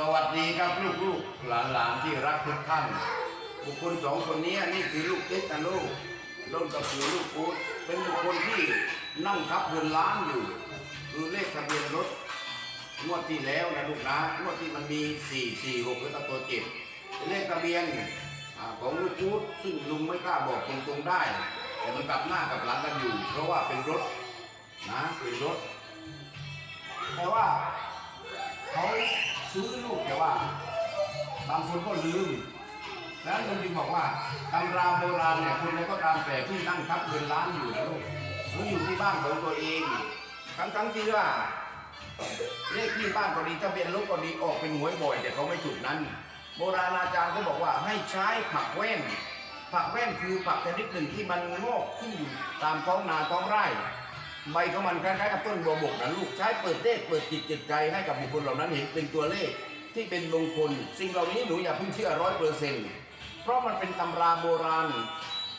สวัสดีครับลูกๆหลานๆที่รักทุกท่าน บุคคลสองคนนี้นี่คือลูกเอ็กนะลูกต้นก็คือลูกกูดเป็นบุคคลที่นั่งทับเงินล้านอยู่ คือเลขทะเบียนรถงวดที่แล้วนะลูกนะงวดที่มันมี4 4 6แล้วก็ตัวเจ็ดเลขทะเบียนของลูกกูดซึ่งลุงไม่กล้าบอกตรงๆได้ แต่มันกลับหน้ากับหลังกันอยู่ เพราะว่าเป็นรถนะเป็นรถแต่ว่าเขา ซื้อลูกแต่ว่า บางคนก็ลืมแล้วลุงจึงบอกว่าตำราโบราณเนี่ยคนใดก็ตามแต่ที่นั่งทับเงินล้านอยู่นะลูกหรืออยู่ที่บ้านของตัวเองทั้งทั้งๆที่ว่าเลขที่บ้านก็ดีทะเบียนรถก็ดีออกเป็นหวยบ่อย แต่เขาไม่ถูกนั้น โบราณอาจารย์เขาบอกว่าให้ใช้ผักแว่นผักแว่นคือผักชนิดหนึ่งที่มันงอกขึ้นอยู่ตามท้องนาท้องไร่ ใบของมันคล้ายๆกับต้นบัวบกนะลูกใช้เปิดเลขเปิดจิตจิตใจให้กับบุคคลเหล่านั้นเห็นเป็นตัวเลขที่เป็นมงคลสิ่งเหล่านี้หนูอย่าเพิ่งเชื่อร้อยเปอร์เซ็นต์เพราะมันเป็นตำราโบราณ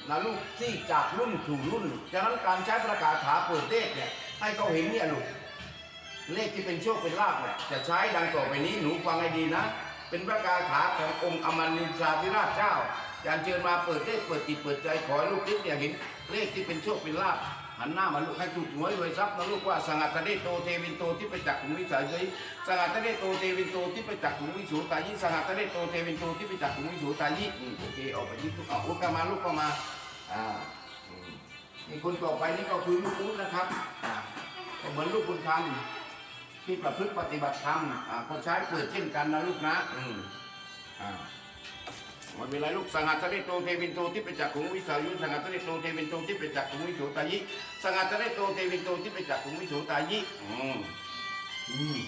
นะลูกที่จากรุ่นสู่รุ่นฉะนั้นการใช้ประกาศขาเปิดเลขเนี่ยให้เขาเห็นเนี่ยลูกเลขที่เป็นโชคเป็นลาภเนี่ยจะใช้ดังต่อไปนี้หนูฟังให้ดีนะ เป็นพระคาศถาขององค์อมรินทราธิราชเจ้า การเชิญมาเปิดเลขเปิดจิตเปิดใจขอให้ลูกทิพย์เนี่ยเห็นเลขที่เป็นโชคเป็นลาภหันหน้ามาลูกให้ถูกหวยรวยทรัพย์นะลูกว่าสังกัตเดโตเทวินโตที่ไปจักขุงวิสัยยิสังกัตเดโตเทวินโตที่ไปจักขุงวิสูตายิสังกัตเดโตเทวินโตที่ไปจักขุงวิสูตายิโอเคออกไปยิลูกเอาลูกมาลูกเข้ามาอ่ามนี่คนต่อไปนี่ก็คือลูกอุ้นะครับอ่าก็เหมือนลูกคุณทำที่ประพฤติปฏิบัติธรรมอ่าก็ใช้เปิดเช่นกันนะลูกนะอืมอ่า มันเวลาลูกสังหัตได้โตเทวินโตที่เป็นจักขุงวิสายุสังหัตได้โตเทวินโตที่เป็นจักขุงวิโสตายิสังหัตได้โตเทวินโตที่เป็นจักขุงวิโสตายิอืมอืม